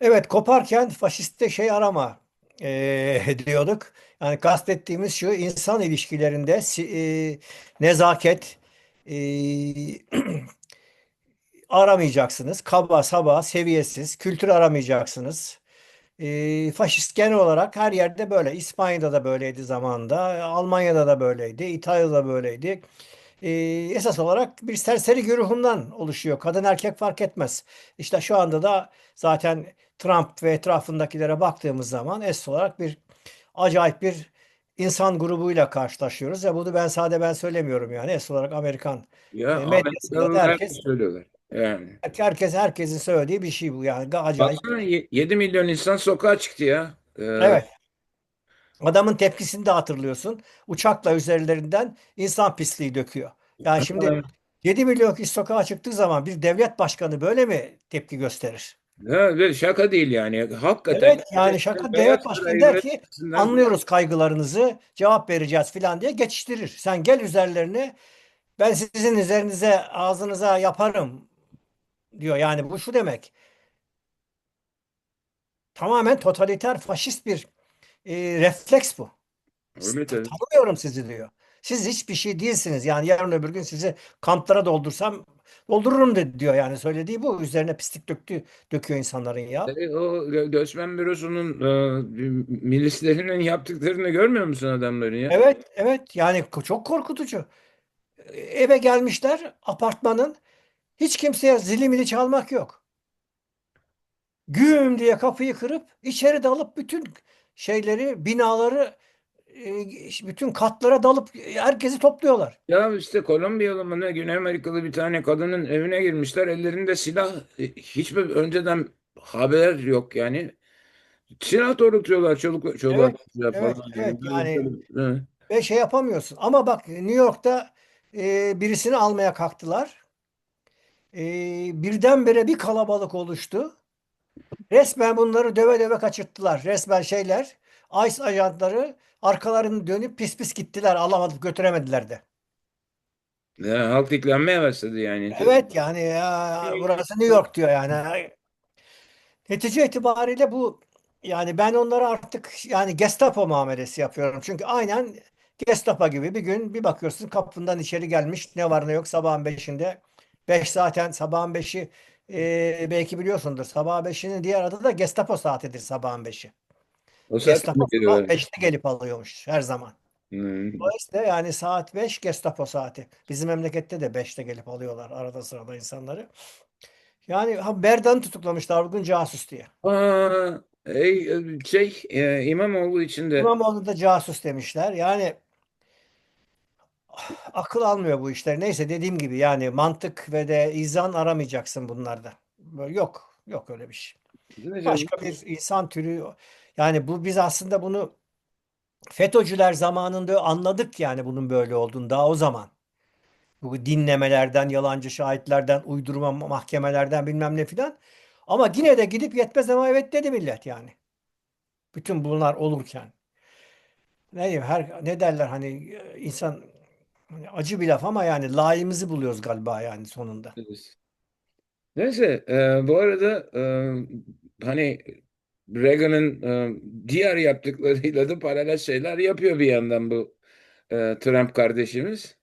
Evet, koparken faşiste şey arama eee, diyorduk. Yani kastettiğimiz şu insan ilişkilerinde eee, nezaket eee, aramayacaksınız. Kaba, saba, seviyesiz, kültür aramayacaksınız. Eee, faşist genel olarak her yerde böyle. İspanya'da da böyleydi zamanında. Almanya'da da böyleydi. İtalya'da da böyleydi. Eee, esas olarak bir serseri güruhundan oluşuyor. Kadın erkek fark etmez. İşte şu anda da zaten Trump ve etrafındakilere baktığımız zaman esas olarak bir acayip bir insan grubuyla karşılaşıyoruz. Ya bunu ben sade ben söylemiyorum yani. Esas olarak Amerikan Ya e, medyasında herkes söylüyorlar. Yani. herkes herkesin söylediği bir şey bu yani. Acayip. Baksana 7 milyon insan sokağa çıktı ya. Ee, Evet. Adamın tepkisini de hatırlıyorsun. Uçakla üzerlerinden insan pisliği döküyor. Yani şimdi 7 milyon kişi sokağa çıktığı zaman bir devlet başkanı böyle mi tepki gösterir? ha, şaka değil yani. Hakikaten Evet yani şaka devlet başkanı der ki anlıyoruz kaygılarınızı cevap vereceğiz filan diye geçiştirir. Sen gel üzerlerine ben sizin üzerinize ağzınıza yaparım diyor. Yani bu şu demek tamamen totaliter faşist bir e, refleks bu. öyle. Tanımıyorum sizi diyor. Siz hiçbir şey değilsiniz. Yani yarın öbür gün sizi kamplara doldursam doldururum de diyor yani söylediği bu. Üzerine pislik döktü, döküyor insanların ya. E, o gö- göçmen bürosunun e, milislerinin yaptıklarını görmüyor musun adamların ya? Evet, evet yani çok korkutucu. Eve gelmişler apartmanın hiç kimseye zili mili çalmak yok. Güm diye kapıyı kırıp içeri dalıp bütün şeyleri, binaları, e, bütün katlara dalıp herkesi topluyorlar. Ya işte Kolombiyalı mı ne Güney Amerikalı bir tane kadının evine girmişler. Ellerinde silah. E, Hiçbir önceden haber yok yani. Silah doğrultuyorlar çoluk çoluğa Evet, evet, falan evet yani. Yani böyle, ve şey yapamıyorsun. Ama bak New York'ta e, birisini almaya kalktılar. E, birdenbire bir kalabalık oluştu. Resmen bunları döve döve kaçırttılar. Resmen şeyler, ICE ajantları arkalarını dönüp pis pis gittiler. Alamadık, götüremediler de. ya, halk diklenmeye başladı yani. Evet yani ya, burası New York diyor yani. Netice itibariyle bu yani ben onlara artık yani Gestapo muamelesi yapıyorum. Çünkü aynen Gestapo gibi bir gün bir bakıyorsun kapından içeri gelmiş ne var ne yok sabahın beşinde. Beş zaten sabahın beşi e, belki biliyorsundur. Sabahın beşinin diğer adı da Gestapo saatidir sabahın beşi. O saatte mi Gestapo sabah geliyorlar? beşte gelip alıyormuş her zaman. Hmm. Dolayısıyla yani saat 5 Gestapo saati. Bizim memlekette de beşte gelip alıyorlar arada sırada insanları. Yani ha, Berdan'ı tutuklamışlar bugün casus diye. Aa, ey, şey e, İmamoğlu için de İmamoğlu da casus demişler. Yani akıl almıyor bu işler. Neyse dediğim gibi yani mantık ve de izan aramayacaksın bunlarda. Böyle Yok. Yok öyle bir şey. Başka bir insan türü yani bu biz aslında bunu FETÖ'cüler zamanında anladık yani bunun böyle olduğunu daha o zaman. Bu dinlemelerden, yalancı şahitlerden, uydurma mahkemelerden bilmem ne filan. Ama yine de gidip yetmez ama evet dedi millet yani. Bütün bunlar olurken. Ne diyeyim her ne derler hani insan hani acı bir laf ama yani layığımızı buluyoruz galiba yani sonunda. Neyse, e, bu arada e, hani Reagan'ın e, diğer yaptıklarıyla da paralel şeyler yapıyor bir yandan bu e, Trump kardeşimiz.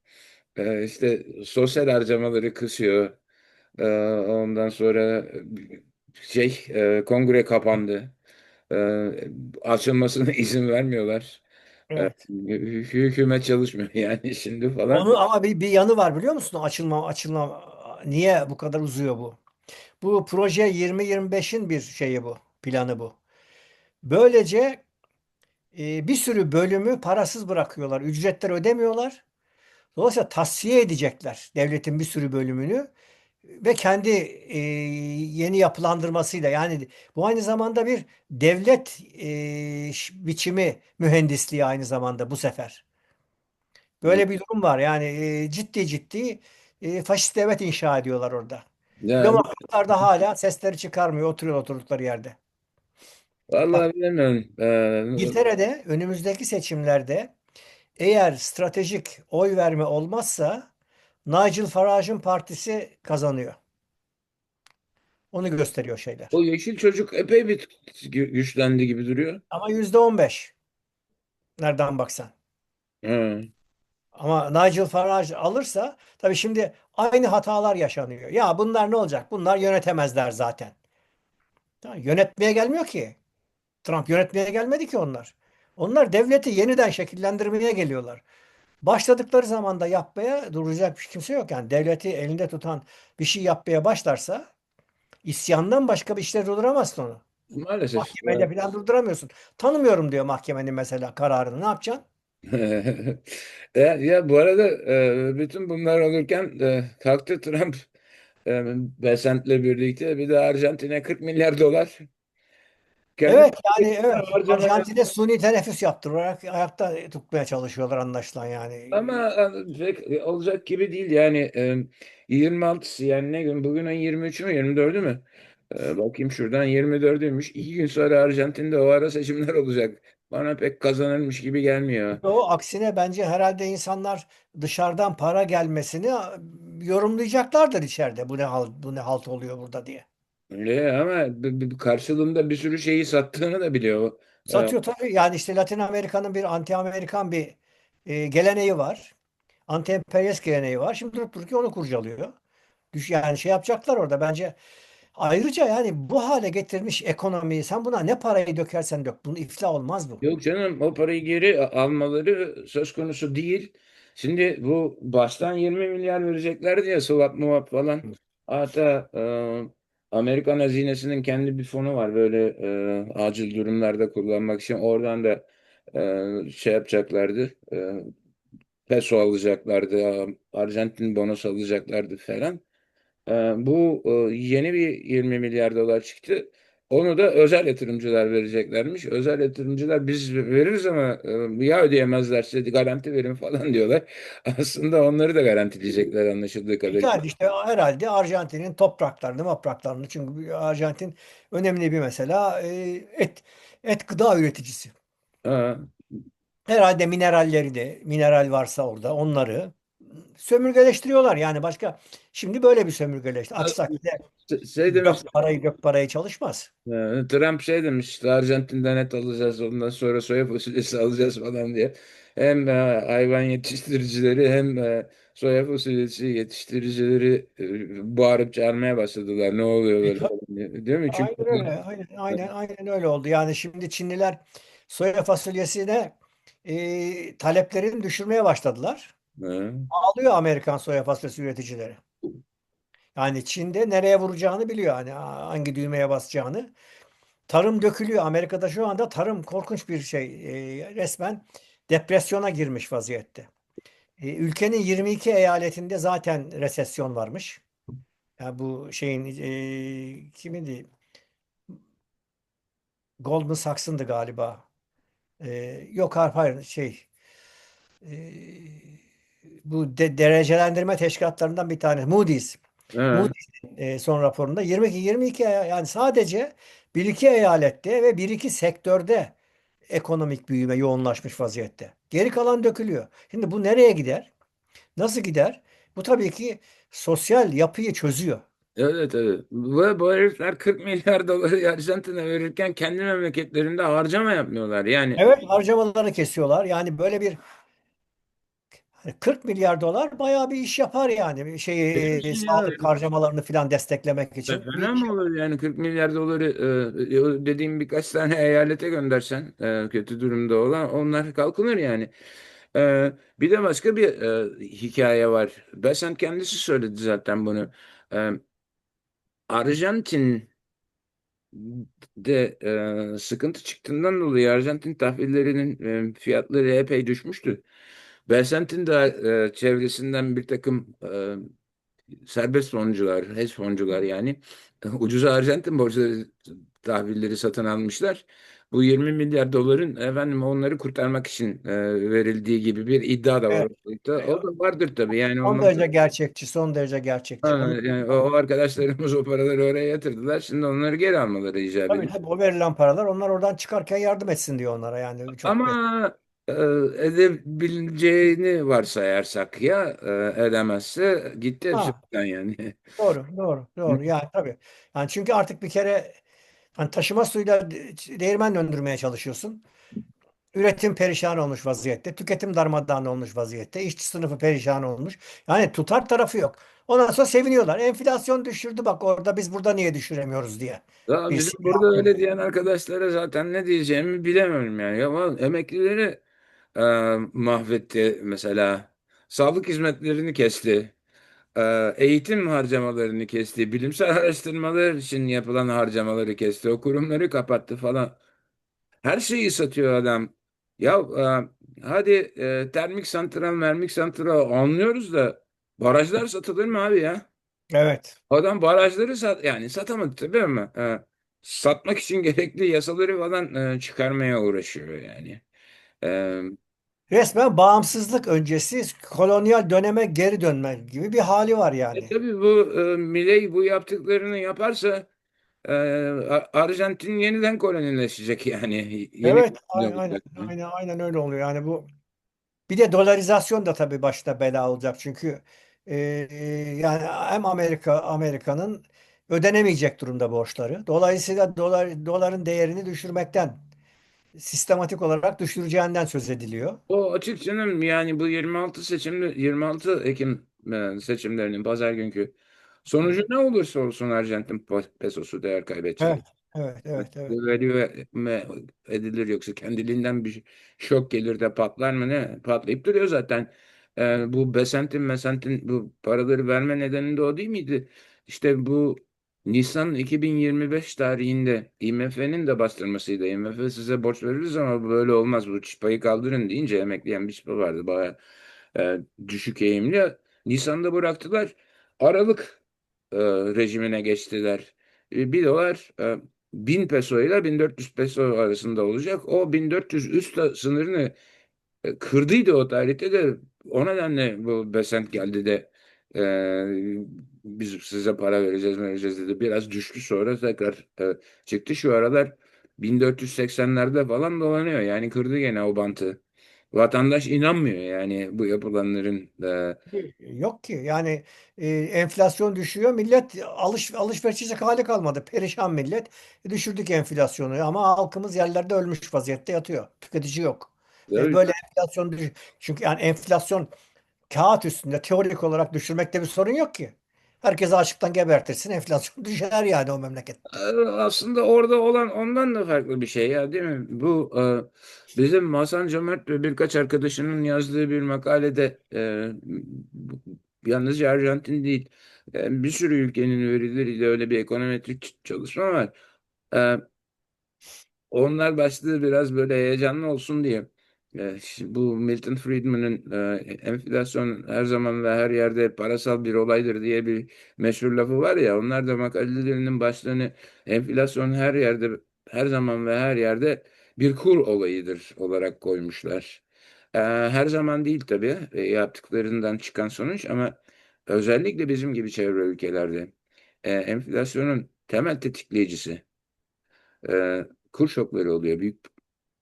E, işte sosyal harcamaları kısıyor. E, ondan sonra şey e, kongre kapandı. E, açılmasına izin vermiyorlar. Evet. hü- hükümet çalışmıyor yani şimdi falan. Onu ama bir, bir yanı var biliyor musun? Açılma açılma niye bu kadar uzuyor bu? Bu proje 2025'in bir şeyi bu, planı bu. Böylece e, bir sürü bölümü parasız bırakıyorlar. Ücretler ödemiyorlar. Dolayısıyla tasfiye edecekler devletin bir sürü bölümünü ve kendi e, yeni yapılandırmasıyla yani bu aynı zamanda bir devlet e, biçimi mühendisliği aynı zamanda bu sefer. Böyle bir durum var. Yani e, ciddi ciddi e, faşist devlet inşa ediyorlar orada. Ya, Demokratlar da hala sesleri çıkarmıyor, oturuyor oturdukları yerde. Bak vallahi bilmiyorum. E, İngiltere'de önümüzdeki seçimlerde eğer stratejik oy verme olmazsa Nigel Farage'ın partisi kazanıyor. Onu gösteriyor şeyler. O yeşil çocuk epey bir gü- güçlendi gibi duruyor. Ama yüzde on beş. Nereden baksan. Ha. Ama Nigel Farage alırsa tabii şimdi aynı hatalar yaşanıyor. Ya bunlar ne olacak? Bunlar yönetemezler zaten. Tamam, yönetmeye gelmiyor ki. Trump yönetmeye gelmedi ki onlar. Onlar devleti yeniden şekillendirmeye geliyorlar. Başladıkları zaman da yapmaya duracak bir kimse yok. Yani devleti elinde tutan bir şey yapmaya başlarsa isyandan başka bir işle durduramazsın onu. Maalesef. Mahkemede falan durduramıyorsun. Tanımıyorum diyor mahkemenin mesela kararını. Ne yapacaksın? Ya, ya bu arada e, bütün bunlar olurken e, kalktı Trump e, Besant'le birlikte bir de Arjantin'e 40 milyar dolar kendi Evet yani evet. harcamaya Arjantin'de suni teneffüs yaptırarak ayakta tutmaya çalışıyorlar anlaşılan yani. ama e, pek olacak gibi değil yani e, 26'sı yani ne gün bugün ayın 23'ü mü 24'ü mü? E, bakayım şuradan 24'üymüş. İki gün sonra Arjantin'de o ara seçimler olacak. Bana pek kazanılmış gibi gelmiyor. O aksine bence herhalde insanlar dışarıdan para gelmesini yorumlayacaklardır içeride. Bu ne hal, bu ne halt oluyor burada diye. Öyle ama b- b- karşılığında bir sürü şeyi sattığını da biliyor. E, Satıyor tabii. Yani işte Latin Amerika'nın bir anti-Amerikan bir e, geleneği var. Anti-emperyalist geleneği var. Şimdi durup dururken onu kurcalıyor. Düş yani şey yapacaklar orada bence. Ayrıca yani bu hale getirmiş ekonomiyi sen buna ne parayı dökersen dök. Bunun iflah olmaz bu. Yok canım o parayı geri almaları söz konusu değil. Şimdi bu baştan 20 milyar verecekler diye swap muap falan. Hatta Amerikan hazinesinin kendi bir fonu var böyle e, acil durumlarda kullanmak için. Oradan da e, şey yapacaklardı. E, peso alacaklardı. Arjantin bonos alacaklardı falan. Ee, bu e, yeni bir 20 milyar dolar çıktı. Onu da özel yatırımcılar vereceklermiş. Özel yatırımcılar biz veririz ama e, ya ödeyemezlerse garanti verin falan diyorlar. Aslında onları da garantileyecekler anlaşıldığı kadarıyla. Yani işte herhalde Arjantin'in topraklarını, topraklarını çünkü Arjantin önemli bir mesela e, et et gıda üreticisi. Ha, Herhalde mineralleri de mineral varsa orada onları sömürgeleştiriyorlar. Yani başka şimdi böyle bir sömürgeleşti. Aksi takdirde şey demiş gök parayı gök parayı çalışmaz. Trump şey demiş Arjantin'den et alacağız ondan sonra soya fasulyesi alacağız falan diye. Hem e, hayvan yetiştiricileri hem e, soya fasulyesi yetiştiricileri e, bağırıp çağırmaya başladılar. Ne oluyor böyle ta- falan. Değil mi? Çünkü aynen öyle. Aynen, aynen, aynen öyle oldu. Yani şimdi Çinliler soya fasulyesine e, taleplerini düşürmeye başladılar. Ha. Ağlıyor Amerikan soya fasulyesi üreticileri. Yani Çin'de nereye vuracağını biliyor. Hani hangi düğmeye basacağını. Tarım dökülüyor. Amerika'da şu anda tarım korkunç bir şey. E, resmen depresyona girmiş vaziyette. E, ülkenin 22 eyaletinde zaten resesyon varmış. Yani bu şeyin e, kimindi? Goldman Sachs'ındı galiba. E, yok hayır, hayır şey e, bu de- derecelendirme teşkilatlarından bir tanesi. Moody's. Moody's'in e, son raporunda 22 22 eya- yani sadece bir iki eyalette ve bir iki sektörde ekonomik büyüme yoğunlaşmış vaziyette. Geri kalan dökülüyor. Şimdi bu nereye gider? Nasıl gider? Bu tabii ki sosyal yapıyı çözüyor. Evet evet. Ve bu herifler 40 milyar doları Arjantin'e verirken kendi memleketlerinde harcama yapmıyorlar. Yani Evet harcamaları kesiyorlar. Yani böyle bir 40 milyar dolar bayağı bir iş yapar yani. Şeyi e, sağlık harcamalarını falan desteklemek için. Fena mı olur yani 40 milyar doları e, o dediğim birkaç tane eyalete göndersen e, kötü durumda olan onlar kalkınır yani. E, bir de başka bir e, hikaye var. Besen kendisi söyledi zaten bunu. E, Arjantin de e, sıkıntı çıktığından dolayı Arjantin tahvillerinin e, fiyatları epey düşmüştü. Belsentin de e, çevresinden bir takım e, serbest foncular, hedge foncular yani e, ucuza Arjantin borçları tahvilleri satın almışlar. Bu 20 milyar doların efendim onları kurtarmak için e, verildiği gibi bir iddia da var evet. O da vardır tabii yani son derece gerçekçi, son derece gerçekçi. Ha, yani o, o arkadaşlarımız o paraları oraya yatırdılar. Şimdi onları geri almaları icap tabii ediyor. tabii o verilen paralar onlar oradan çıkarken yardım etsin diyor onlara yani çok. Ama e, edebileceğini varsayarsak ya e, edemezse gitti hepsi Ha, buradan yani. doğru, doğru, doğru. Yani tabii. Yani çünkü artık bir kere hani taşıma suyuyla de- değirmen döndürmeye çalışıyorsun. Üretim perişan olmuş vaziyette. Tüketim darmadağın olmuş vaziyette. İşçi sınıfı perişan olmuş. Yani tutar tarafı yok. Ondan sonra seviniyorlar. Enflasyon düşürdü bak orada biz burada niye düşüremiyoruz diye. Ya bizim burada öyle diyen arkadaşlara zaten ne diyeceğimi bilemiyorum yani. Ya vallahi emeklileri e, mahvetti mesela. Sağlık hizmetlerini kesti. E, eğitim harcamalarını kesti. Bilimsel araştırmalar için yapılan harcamaları kesti. O kurumları kapattı falan. Her şeyi satıyor adam. Ya e, hadi e, termik santral, mermik santral anlıyoruz da barajlar satılır mı abi ya? Evet. Adam barajları sat yani satamadı tabii ama e, satmak için gerekli yasaları falan e, çıkarmaya uğraşıyor yani. E, Resmen bağımsızlık öncesi kolonyal döneme geri dönme gibi bir hali var e, yani. tabii bu e, Milei bu yaptıklarını yaparsa e, Arjantin yeniden kolonileşecek yani. Yeni Evet, aynen, aynen, aynen, aynen öyle oluyor. Yani bu bir de dolarizasyon da tabii başta bela olacak. Çünkü e, e, yani hem Amerika Amerika'nın ödenemeyecek durumda borçları. Dolayısıyla dolar doların değerini düşürmekten sistematik olarak düşüreceğinden söz ediliyor. O açık canım yani bu 26 seçimde 26 Ekim e, seçimlerinin pazar günkü sonucu ne olursa olsun Arjantin pe- pesosu değer Evet, kaybedecek. evet, evet, evet. Devalüe mi edilir yoksa kendiliğinden bir şok gelir de patlar mı ne? Patlayıp duruyor zaten. Ee, bu Besentin Mesentin bu paraları verme nedeni de o değil miydi? İşte bu Nisan 2025 tarihinde IMF'nin de bastırmasıydı. IMF size borç veririz ama böyle olmaz. Bu çıpayı kaldırın deyince emekleyen bir çıpa vardı. Baya düşük eğimli. Nisan'da bıraktılar. Aralık e, rejimine geçtiler. E, bir dolar e, 1000 peso ile 1400 peso arasında olacak. O 1400 üst sınırını e, kırdıydı o tarihte de o nedenle bu Besant geldi de e, biz size para vereceğiz vereceğiz dedi. Biraz düştü sonra tekrar e, çıktı. Şu aralar 1480'lerde falan dolanıyor. Yani kırdı gene o bantı. Vatandaş inanmıyor yani bu yapılanların e, Yok ki yani e, enflasyon düşüyor millet alış alışveriş edecek hali kalmadı perişan millet düşürdük enflasyonu ama halkımız yerlerde ölmüş vaziyette yatıyor tüketici yok E, böyle enflasyon düş çünkü yani enflasyon kağıt üstünde teorik olarak düşürmekte bir sorun yok ki herkesi açlıktan gebertirsin enflasyon düşer yani o memlekette. Ee, Aslında orada olan ondan da farklı bir şey ya değil mi? Bu e, bizim Hasan Cömert ve birkaç arkadaşının yazdığı bir makalede e, yalnızca Arjantin değil e, bir sürü ülkenin verileriyle öyle bir ekonometrik çalışma var. Onlar başlığı biraz böyle heyecanlı olsun diye. E, şimdi bu Milton Friedman'ın e, enflasyon her zaman ve her yerde parasal bir olaydır diye bir meşhur lafı var ya. Onlar da makalelerinin başlığını enflasyon her yerde her zaman ve her yerde bir kur olayıdır olarak koymuşlar. E, her zaman değil tabii e, yaptıklarından çıkan sonuç ama özellikle bizim gibi çevre ülkelerde e, enflasyonun temel tetikleyicisi kur şokları oluyor. Büyük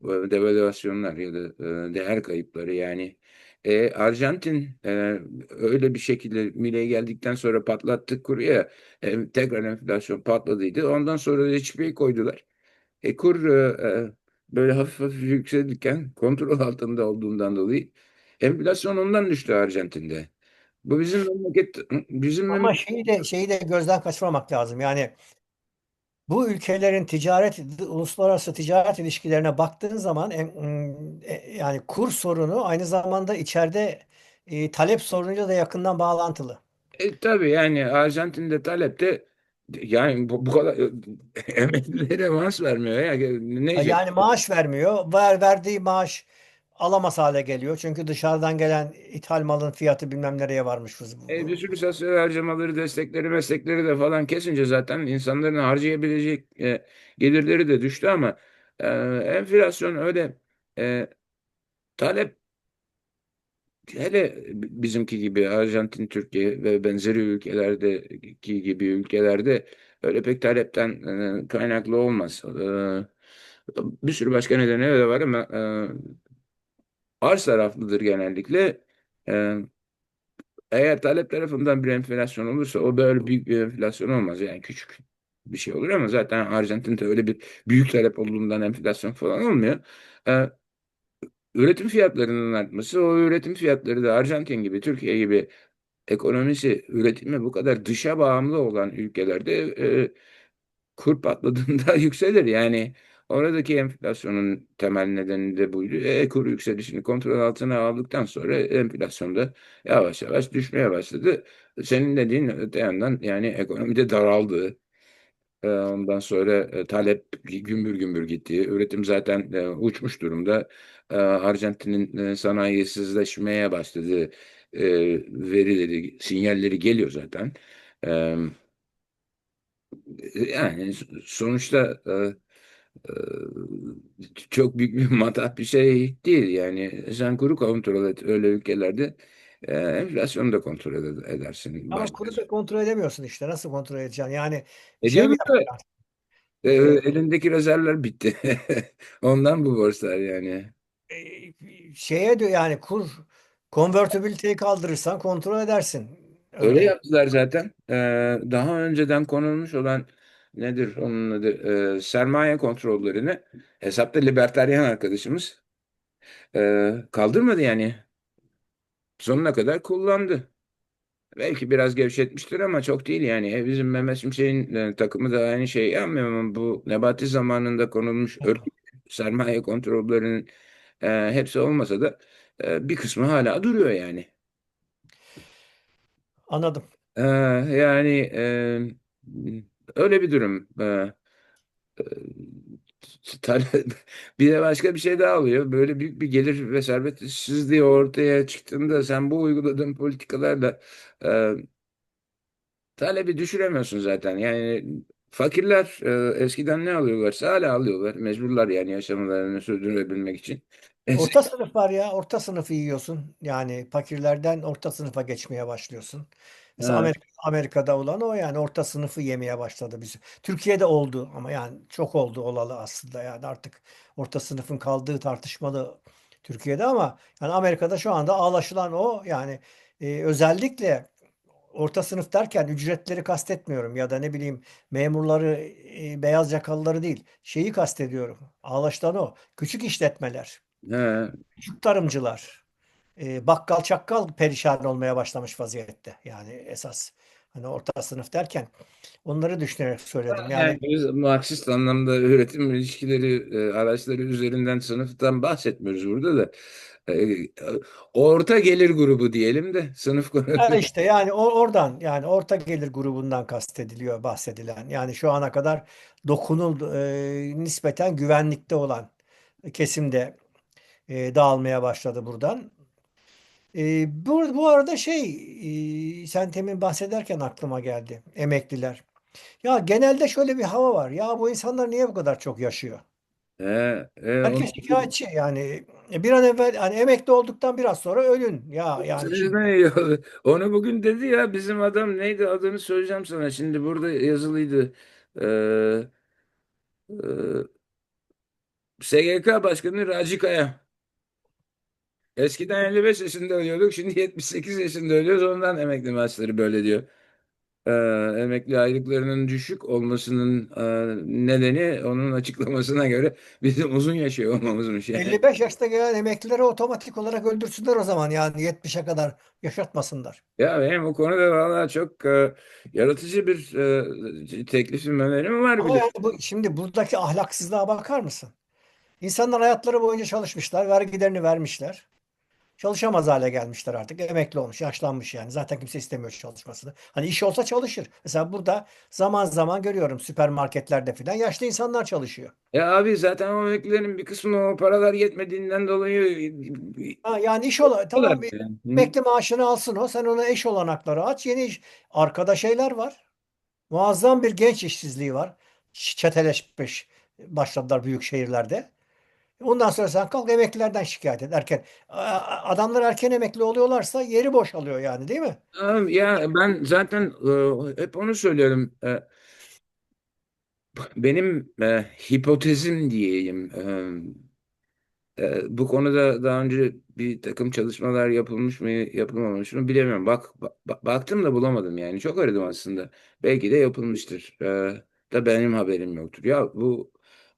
devalüasyonlar ya da e, değer kayıpları yani. E, Arjantin e, öyle bir şekilde Milei geldikten sonra patlattık kuru ya e, tekrar enflasyon patladıydı. Ondan sonra da hiçbir koydular. E, kur e, e, böyle hafif hafif yükselirken kontrol altında olduğundan dolayı enflasyon ondan düştü Arjantin'de. Bu bizim memleket bizim Ama memleket şeyi de şeyi de gözden kaçırmamak lazım yani Bu ülkelerin ticaret, uluslararası ticaret ilişkilerine baktığın zaman e, yani kur sorunu aynı zamanda içeride e, talep sorunuyla da yakından bağlantılı. E, tabii yani Arjantin'de talep de yani bu, bu kadar emeklilere maaş vermiyor ya. Ne? Yani maaş vermiyor. Ver, verdiği maaş alamaz hale geliyor. Çünkü dışarıdan gelen ithal malın fiyatı bilmem nereye varmış. E, sürü sosyal harcamaları, destekleri, meslekleri de falan kesince zaten insanların harcayabilecek e, gelirleri de düştü ama e, enflasyon öyle e, talep hele bizimki gibi Arjantin, Türkiye ve benzeri ülkelerdeki gibi ülkelerde öyle pek talepten e, kaynaklı olmaz. E, bir sürü başka nedeni de var ama arz taraflıdır genellikle. E, eğer talep tarafından bir enflasyon olursa o böyle büyük bir enflasyon olmaz. Yani küçük bir şey olur ama zaten Arjantin'de öyle bir büyük talep olduğundan enflasyon falan olmuyor. E, üretim fiyatlarının artması, o üretim fiyatları da Arjantin gibi, Türkiye gibi ekonomisi, üretimi bu kadar dışa bağımlı olan ülkelerde e, kur patladığında yükselir. Yani oradaki enflasyonun temel nedeni de buydu. E, kur yükselişini kontrol altına aldıktan sonra enflasyon da yavaş yavaş düşmeye başladı. Senin dediğin öte yandan yani ekonomide daraldı. E, Ondan sonra e, talep gümbür gümbür gitti. Üretim zaten e, uçmuş durumda. E, Arjantin'in e, sanayisizleşmeye başladığı e, verileri, sinyalleri geliyor zaten. E, yani sonuçta e, çok büyük bir matah bir şey değil. Yani sen kuru kontrol et öyle ülkelerde e, enflasyonu da kontrol ed- edersin. Ama Başka. kuru da kontrol edemiyorsun işte. Nasıl kontrol edeceksin? Yani şey Ediyorum mi e, E, elindeki rezervler bitti. Ondan bu borçlar yani. e, şeye diyor yani kur konvertibiliteyi kaldırırsan kontrol edersin. Öyle Öyle. yaptılar zaten. E, daha önceden konulmuş olan nedir onun adı? E, sermaye kontrollerini hesapta libertaryen arkadaşımız e, kaldırmadı yani. Sonuna kadar kullandı. Belki biraz gevşetmiştir ama çok değil yani. E, bizim Mehmet Şimşek'in e, takımı da aynı şey ama bu Nebati zamanında konulmuş örgüt sermaye kontrollerinin e, hepsi olmasa da e, bir kısmı hala duruyor yani. Anladım. E, yani e, öyle bir durum. E, e, bir de başka bir şey daha oluyor. Böyle büyük bir gelir ve servet eşitsizliği ortaya çıktığında sen bu uyguladığın politikalarla e, Talebi düşüremiyorsun zaten. Yani fakirler e, eskiden ne alıyorlarsa hala alıyorlar. Mecburlar yani yaşamalarını sürdürebilmek için. Orta sınıf var ya. Orta sınıfı yiyorsun. Yani fakirlerden orta sınıfa geçmeye başlıyorsun. Mesela Ha, Amerika, Amerika'da olan o yani orta sınıfı yemeye başladı biz. Türkiye'de oldu ama yani çok oldu olalı aslında yani artık orta sınıfın kaldığı tartışmalı Türkiye'de ama yani Amerika'da şu anda ağlaşılan o yani e, özellikle orta sınıf derken ücretleri kastetmiyorum ya da ne bileyim memurları, e, beyaz yakalıları değil. Şeyi kastediyorum. Ağlaşılan o. Küçük işletmeler. ha. Küçük tarımcılar, e, bakkal çakkal perişan olmaya başlamış vaziyette. Yani esas hani orta sınıf derken onları düşünerek söyledim. Yani Yani Marksist anlamda üretim ilişkileri e, araçları üzerinden sınıftan bahsetmiyoruz burada da. E, orta gelir grubu diyelim de sınıf ha işte yani o- oradan yani orta gelir grubundan kastediliyor bahsedilen. Yani şu ana kadar dokunul e, nispeten güvenlikte olan kesimde e, dağılmaya başladı buradan. E, bu, bu arada şey e, sen temin bahsederken aklıma geldi. Emekliler. Ya genelde şöyle bir hava var. Ya bu insanlar niye bu kadar çok yaşıyor? He, onu- Herkes şikayetçi yani e, bir an evvel hani emekli olduktan biraz sonra ölün. Ya yani şimdi Onu bugün dedi ya bizim adam neydi adını söyleyeceğim sana. Şimdi burada yazılıydı. Ee, e, SGK Başkanı Raci Kaya. Eskiden 55 yaşında ölüyorduk. Şimdi 78 yaşında ölüyoruz. Ondan emekli maaşları böyle diyor. Ee, emekli aylıklarının düşük olmasının e, nedeni onun açıklamasına göre bizim uzun yaşıyor olmamızmış yani. 55 yaşta gelen emeklileri otomatik olarak öldürsünler o zaman yani 70'e kadar yaşatmasınlar. Ya benim o konuda vallahi çok e, yaratıcı bir e, teklifim, önerim var Ama bile. yani bu, şimdi buradaki ahlaksızlığa bakar mısın? İnsanlar hayatları boyunca çalışmışlar, vergilerini vermişler. Çalışamaz hale gelmişler artık. Emekli olmuş, yaşlanmış yani. Zaten kimse istemiyor çalışmasını. Hani iş olsa çalışır. Mesela burada zaman zaman görüyorum süpermarketlerde falan yaşlı insanlar çalışıyor. Ya abi zaten o emeklilerin bir kısmı o paralar yetmediğinden dolayı Ha, yani iş ola yapıyorlar tamam yani. Emekli maaşını alsın o. Sen ona eş olanakları aç. Yeni iş. Arkada şeyler var. Muazzam bir genç işsizliği var. Çeteleşmiş başladılar büyük şehirlerde. Ondan sonra sen kalk emeklilerden şikayet et erken. Adamlar erken emekli oluyorlarsa yeri boşalıyor yani değil mi? Ya ben zaten e, hep onu söylüyorum. E, benim e, hipotezim diyeyim. bu konuda daha önce bir takım çalışmalar yapılmış mı yapılmamış mı bilemiyorum. Bak, ba- baktım da bulamadım yani. Çok aradım aslında. Belki de yapılmıştır. Da benim haberim yoktur. Ya bu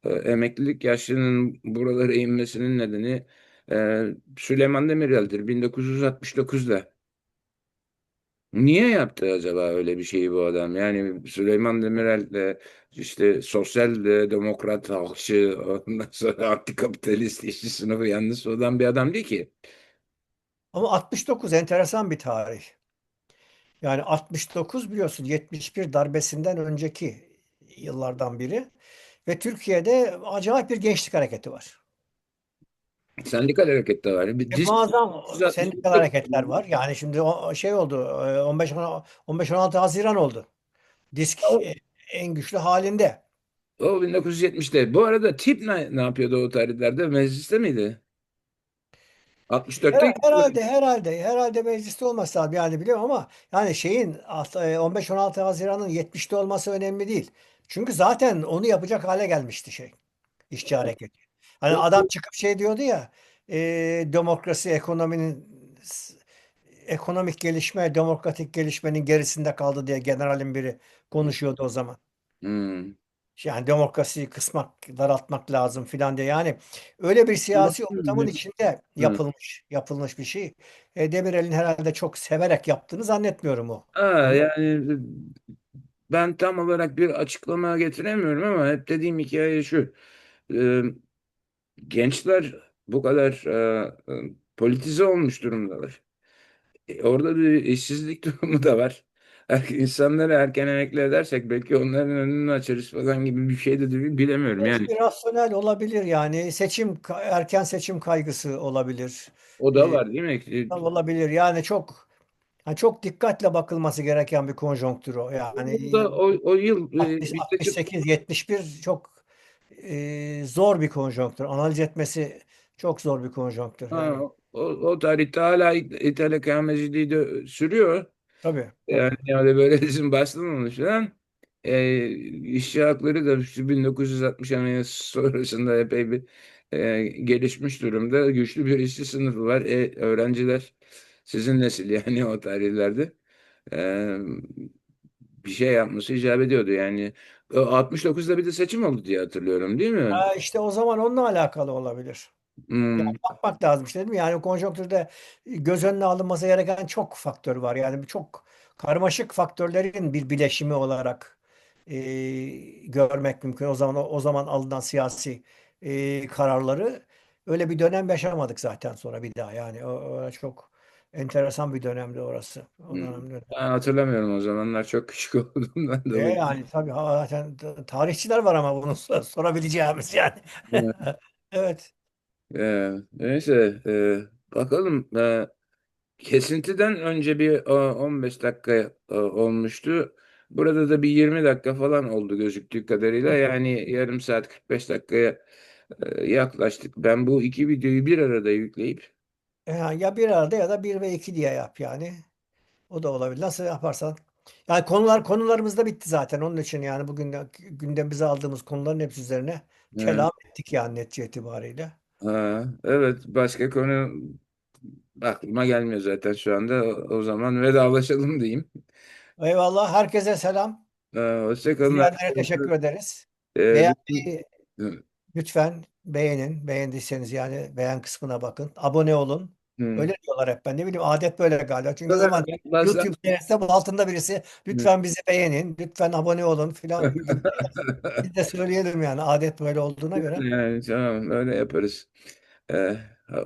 emeklilik yaşlarının buralara inmesinin nedeni e, Süleyman Demirel'dir 1969'da. Niye yaptı acaba öyle bir şeyi bu adam? Yani Süleyman Demirel de işte sosyal de, demokrat, halkçı, ondan sonra antikapitalist, işçi sınıfı yanlısı olan bir adam değil ki. Ama 69 enteresan bir tarih. Yani 69 biliyorsun 71 darbesinden önceki yıllardan biri ve Türkiye'de acayip bir gençlik hareketi var. Sendikal hareket de var. Bir E, muazzam sendikal 364 hareketler var. Yani şimdi o şey oldu. e, 15 15-16 Haziran oldu. Disk o, e, en güçlü halinde. o 1970'te. Bu arada tip ne, ne yapıyordu o tarihlerde? Mecliste miydi? 64'te Her- Herhalde herhalde herhalde mecliste olması lazım yani biliyorum ama yani şeyin alt- e, 15-16 Haziran'ın 70'te olması önemli değil. Çünkü zaten onu yapacak hale gelmişti şey. işçi hareketi. Hani adam çıkıp şey diyordu ya e, demokrasi ekonominin s- ekonomik gelişme demokratik gelişmenin gerisinde kaldı diye generalin biri konuşuyordu o zaman. Hmm. Yani demokrasiyi kısmak, daraltmak lazım filan diye. Yani öyle bir siyasi ortamın içinde yapılmış, yapılmış bir şey. E, Demirel'in herhalde çok severek yaptığını zannetmiyorum o. Aa, Onu yani ben tam olarak bir açıklama getiremiyorum ama hep dediğim hikaye şu. Ee, gençler bu kadar e, e, politize olmuş durumdalar. E, orada bir işsizlik durumu da var. Er, insanları erken emekli edersek belki onların önünü açarız falan gibi bir şey de değil, bilemiyorum yani. belki rasyonel olabilir yani seçim erken seçim kaygısı olabilir. O da E, var değil mi? E, olabilir. Yani çok yani çok dikkatle bakılması gereken bir konjonktür o. Yani da o, o yıl e, 60, bir takım 68, 71 çok e, zor bir konjonktür. Analiz etmesi çok zor bir konjonktür. ha, Yani o, o tarihte hala İt- İtalya Kameciliği de sürüyor. Tabii. Yani öyle böyle başlamamış falan. E, işçi hakları da işte 1960 Anayasası sonrasında epey bir e, gelişmiş durumda. Güçlü bir işçi sınıfı var. E, öğrenciler sizin nesil yani o tarihlerde e, bir şey yapması icap ediyordu. Yani o 69'da bir de seçim oldu diye hatırlıyorum değil mi? Ha, işte o zaman onunla alakalı olabilir. Yani Hmm. bakmak lazım işte değil mi? Yani konjonktürde göz önüne alınması gereken çok faktör var. Yani çok karmaşık faktörlerin bir bileşimi olarak e, görmek mümkün. O zaman o zaman alınan siyasi e, kararları öyle bir dönem yaşamadık zaten sonra bir daha. Yani o, o çok enteresan bir dönemdi orası. O Hmm. dönemde. Ben hatırlamıyorum o zamanlar çok küçük olduğumdan E dolayı. yani tabii zaten tarihçiler var ama bunu sor- sorabileceğimiz yani. Evet. Evet. Ee, neyse e, bakalım e, kesintiden önce bir e, 15 dakika e, olmuştu. Burada da bir 20 dakika falan oldu gözüktüğü kadarıyla. Yani yarım saat 45 dakikaya e, yaklaştık. Ben bu iki videoyu bir arada yükleyip Yani ya bir arada ya da bir ve iki diye yap yani. O da olabilir. Nasıl yaparsan. Yani konular konularımız da bitti zaten. Onun için yani bugün de gündemimize aldığımız konuların hepsi üzerine e, kelam ettik yani netice itibariyle. Ha, evet başka konu aklıma gelmiyor zaten şu anda. O, zaman vedalaşalım diyeyim. Eyvallah. Herkese selam. Ee, hoşça kalın İzleyenlere teşekkür arkadaşlar. ederiz. Ee, Beğenmeyi lütfen beğenin. Beğendiyseniz yani beğen kısmına bakın. Abone olun. Hı. Öyle diyorlar hep. Ben ne bileyim adet böyle galiba. Çünkü ne zaman Bazen- YouTube seyretse bu altında birisi lütfen bizi beğenin. Lütfen abone olun filan. Biz de söyleyelim yani adet böyle olduğuna göre. Yani tamam öyle yaparız. Ee,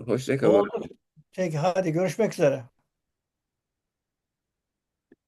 hoşça kalın. Oldu. Peki hadi görüşmek üzere.